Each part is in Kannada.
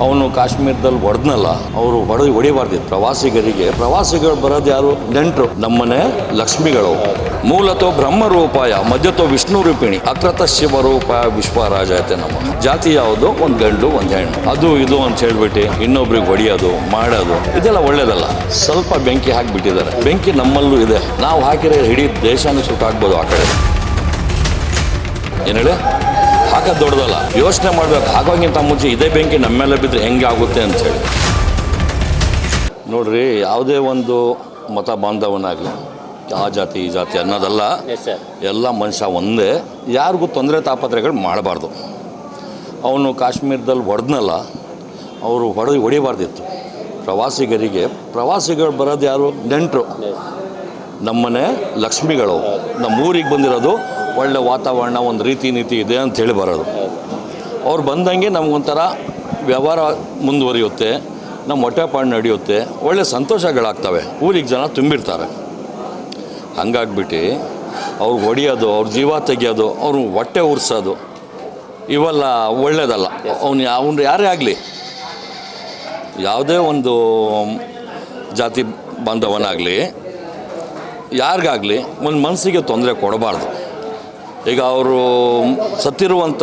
ಅವನು ಕಾಶ್ಮೀರದಲ್ಲಿ ಹೊಡೆದ್ನಲ್ಲ, ಅವರು ಹೊಡೆ, ಹೊಡಿಬಾರ್ದಿತ್ತು. ಪ್ರವಾಸಿಗರಿಗೆ ಪ್ರವಾಸಿಗರು ಬರೋದು ಯಾರು? ನೆಂಟರು. ನಮ್ಮನೆ ಲಕ್ಷ್ಮಿಗಳು. ಮೂಲತೋ ಬ್ರಹ್ಮ ರೂಪಾಯ ಮಧ್ಯತೋ ವಿಷ್ಣು ರೂಪಿಣಿ ಅಕ್ರತ ಶಿವರೂಪಾಯ ವಿಶ್ವರಾಜಾಯತೆ ನಮ್ಮ. ಜಾತಿ ಯಾವುದು? ಒಂದು ಗಂಡು, ಒಂದು ಹೆಣ್ಣು. ಅದು, ಇದು ಅಂತ ಹೇಳ್ಬಿಟ್ಟು ಇನ್ನೊಬ್ರಿಗೆ ಹೊಡಿಯೋದು, ಮಾಡೋದು, ಇದೆಲ್ಲ ಒಳ್ಳೇದಲ್ಲ. ಸ್ವಲ್ಪ ಬೆಂಕಿ ಹಾಕಿಬಿಟ್ಟಿದ್ದಾರೆ. ಬೆಂಕಿ ನಮ್ಮಲ್ಲೂ ಇದೆ. ನಾವು ಹಾಕಿರೋ ಇಡೀ ದೇಶನೂ ಸುಟ್ಟಾಕ್ಬೋದು ಆ ಕಡೆ. ಏನು ಹೇಳಿ? ಹಾಕೋದು ದೊಡ್ಡದಲ್ಲ. ಯೋಚನೆ ಮಾಡ್ಬೇಕು. ಹಾಕೋಕ್ಕಿಂತ ಮುಂಚೆ ಇದೇ ಬೆಂಕಿ ನಮ್ಮ ಮೇಲೆ ಬಿದ್ದರೆ ಹೆಂಗೆ ಆಗುತ್ತೆ ಅಂತೇಳಿ ನೋಡ್ರಿ ಯಾವುದೇ ಒಂದು ಮತ ಬಾಂಧವನಾಗಲಿ ಆ ಜಾತಿ ಈ ಜಾತಿ ಅನ್ನೋದಲ್ಲ ಎಲ್ಲ ಮನುಷ್ಯ ಒಂದೇ. ಯಾರಿಗೂ ತೊಂದರೆ ತಾಪತ್ರೆಗಳು ಮಾಡಬಾರ್ದು. ಅವನು ಕಾಶ್ಮೀರದಲ್ಲಿ ಹೊಡೆದ್ನಲ್ಲ ಅವರು ಹೊಡೆ ಹೊಡಿಬಾರ್ದಿತ್ತು. ಪ್ರವಾಸಿಗರಿಗೆ ಪ್ರವಾಸಿಗಳು ಬರೋದು ಯಾರು? ನೆಂಟರು. ನಮ್ಮನೆ ಲಕ್ಷ್ಮಿಗಳು. ನಮ್ಮ ಊರಿಗೆ ಬಂದಿರೋದು ಒಳ್ಳೆ ವಾತಾವರಣ, ಒಂದು ರೀತಿ ನೀತಿ ಇದೆ ಅಂತ ಹೇಳಿ ಬರೋದು. ಅವ್ರು ಬಂದಂಗೆ ನಮಗೊಂಥರ ವ್ಯವಹಾರ ಮುಂದುವರಿಯುತ್ತೆ ನಮ್ಮ ಹೊಟ್ಟೆಪಾಡು ನಡೆಯುತ್ತೆ, ಒಳ್ಳೆ ಸಂತೋಷಗಳಾಗ್ತವೆ. ಊರಿಗೆ ಜನ ತುಂಬಿರ್ತಾರೆ. ಹಂಗಾಗ್ಬಿಟ್ಟು ಅವ್ರಿಗೆ ಹೊಡೆಯೋದು ಅವ್ರ ಜೀವ ತೆಗೆಯೋದು, ಅವ್ರ ಹೊಟ್ಟೆ ಉರ್ಸೋದು, ಇವೆಲ್ಲ ಒಳ್ಳೆಯದಲ್ಲ ಅವನು ಅವನು ಯಾರೇ ಆಗಲಿ, ಯಾವುದೇ ಒಂದು ಜಾತಿ ಬಾಂಧವನಾಗಲಿ, ಯಾರಿಗಾಗಲಿ ಒಂದು ಮನಸ್ಸಿಗೆ ತೊಂದರೆ ಕೊಡಬಾರ್ದು. ಈಗ ಅವರು ಸತ್ತಿರುವಂಥ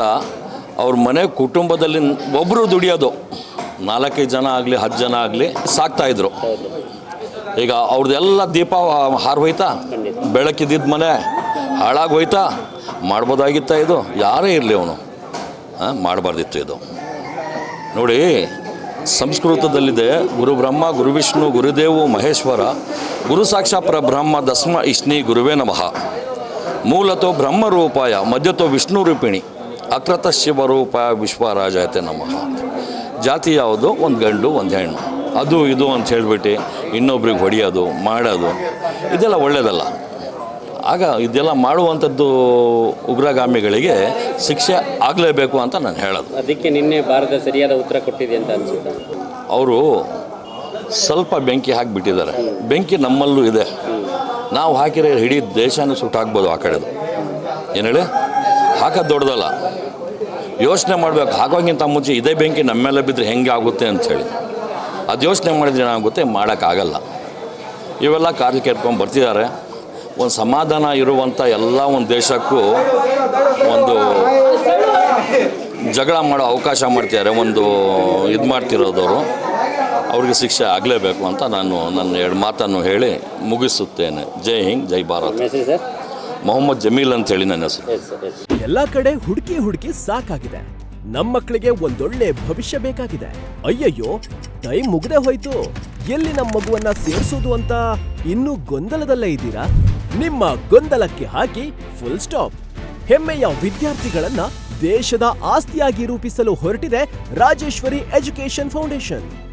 ಅವ್ರ ಮನೆ ಕುಟುಂಬದಲ್ಲಿ ಒಬ್ಬರು ದುಡಿಯೋದು. ನಾಲ್ಕೈದು ಜನ ಆಗಲಿ, ಹತ್ತು ಜನ ಆಗಲಿ ಸಾಕ್ತಾಯಿದ್ರು ಈಗ ಅವ್ರದ್ದೆಲ್ಲ ದೀಪ ಹಾರೋಯ್ತಾ ಬೆಳಕಿದ್ದಿದ್ದ ಮನೆ ಹಾಳಾಗಿ ಹೋಯ್ತಾ ಮಾಡ್ಬೋದಾಗಿತ್ತ ಇದು? ಯಾರೇ ಇರಲಿ ಅವನು. ಮಾಡಬಾರ್ದಿತ್ತು ಇದು. ನೋಡಿ, ಸಂಸ್ಕೃತದಲ್ಲಿದೆ, ಗುರು ಬ್ರಹ್ಮ, ಗುರು ವಿಷ್ಣು, ಗುರುದೇವು, ಮಹೇಶ್ವರ, ಗುರು ಸಾಕ್ಷಾ ಪರಬ್ರಹ್ಮ ದಸ್ಮ, ಇಷ್ಣಿ, ಗುರುವೇ ನಮಃ. ಮೂಲತೋ ಬ್ರಹ್ಮರೂಪಾಯ ಮಧ್ಯತೋ ವಿಷ್ಣು ರೂಪಿಣಿ ಅಕೃತ ಶಿವರೂಪಾಯ ವಿಶ್ವರಾಜಾಯತೆ ನಮಃ. ಜಾತಿ ಯಾವುದು? ಒಂದು ಗಂಡು ಒಂದು ಹೆಣ್ಣು. ಅದು ಇದು ಅಂತ ಹೇಳಿಬಿಟ್ಟು ಇನ್ನೊಬ್ರಿಗೆ ಹೊಡೆಯೋದು ಮಾಡೋದು ಇದೆಲ್ಲ ಒಳ್ಳೆಯದಲ್ಲ ಆಗ ಇದೆಲ್ಲ ಮಾಡುವಂಥದ್ದು ಉಗ್ರಗಾಮಿಗಳಿಗೆ ಶಿಕ್ಷೆ ಆಗಲೇಬೇಕು ಅಂತ ನಾನು ಹೇಳೋದು. ಅದಕ್ಕೆ ನಿನ್ನೆ ಭಾರತ ಸರಿಯಾದ ಉತ್ತರ ಕೊಟ್ಟಿದೆ ಅಂತ ಅನಿಸುತ್ತೆ? ಅವರು ಸ್ವಲ್ಪ ಬೆಂಕಿ ಹಾಕಿಬಿಟ್ಟಿದ್ದಾರೆ. ಬೆಂಕಿ ನಮ್ಮಲ್ಲೂ ಇದೆ. ನಾವು ಹಾಕಿರೋ ಇಡೀ ದೇಶನೂ ಸುಟ್ಟಾಕ್ಬೋದು ಆ ಕಡೆದು. ಏನು ಹೇಳಿ? ಹಾಕೋದು ದೊಡ್ಡದಲ್ಲ. ಯೋಚನೆ ಮಾಡಬೇಕು ಹಾಕೋಕ್ಕಿಂತ ಮುಂಚೆ ಇದೇ ಬೆಂಕಿ ನಮ್ಮ ಮೇಲೆ ಬಿದ್ದರೆ ಹೆಂಗೆ ಆಗುತ್ತೆ ಅಂಥೇಳಿ ಅದು ಯೋಚನೆ ಮಾಡಿದ್ರೆ ಏನಾಗುತ್ತೆ? ಮಾಡೋಕ್ಕಾಗಲ್ಲ. ಇವೆಲ್ಲ ಕಾರ್ಯ ಕೇಳ್ಕೊಂಡು ಬರ್ತಿದ್ದಾರೆ. ಒಂದು ಸಮಾಧಾನ ಇರುವಂಥ ಎಲ್ಲ ಒಂದು ದೇಶಕ್ಕೂ ಒಂದು ಜಗಳ ಮಾಡೋ ಅವಕಾಶ ಮಾಡ್ತಿದ್ದಾರೆ, ಒಂದು ಇದು ಮಾಡ್ತಿರೋದವರು. ಅವ್ರಿಗೆ ಶಿಕ್ಷೆ ಆಗಲೇಬೇಕು ಅಂತ ನಾನು ನನ್ನ ಎರಡು ಮಾತನ್ನು ಹೇಳಿ ಮುಗಿಸುತ್ತೇನೆ. ಜೈ ಹಿಂದ್ ಜೈ ಭಾರತ್. ಮೊಹಮ್ಮದ್ ಜಮೀಲ್ ಅಂತ ಹೇಳಿ ನನ್ನ ಹೆಸರು. ಎಲ್ಲಾ ಕಡೆ ಹುಡುಕಿ ಹುಡುಕಿ ಸಾಕಾಗಿದೆ. ನಮ್ಮ ಮಕ್ಕಳಿಗೆ ಒಂದೊಳ್ಳೆ ಭವಿಷ್ಯ ಬೇಕಾಗಿದೆ. ಅಯ್ಯಯ್ಯೋ ಟೈಮ್ ಮುಗ್ದೆ ಹೋಯ್ತು. ಎಲ್ಲಿ ನಮ್ಮ ಮಗುವನ್ನ ಸೇರಿಸೋದು ಅಂತ ಇನ್ನೂ ಗೊಂದಲದಲ್ಲೇ ಇದ್ದೀರಾ? ನಿಮ್ಮ ಗೊಂದಲಕ್ಕೆ ಹಾಕಿ ಫುಲ್ ಸ್ಟಾಪ್ ಹೆಮ್ಮೆಯ ವಿದ್ಯಾರ್ಥಿಗಳನ್ನ ದೇಶದ ಆಸ್ತಿಯಾಗಿ ರೂಪಿಸಲು ಹೊರಟಿದೆ Rajeshwari education foundation.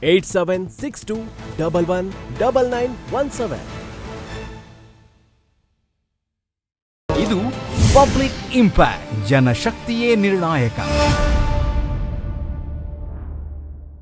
For registration, contact 8095341169 8762 119917. ಇದು ಪಬ್ಲಿಕ್ ಇಂಪ್ಯಾಕ್ಟ್ ಜನಶಕ್ತಿಯೇ ನಿರ್ಣಾಯಕ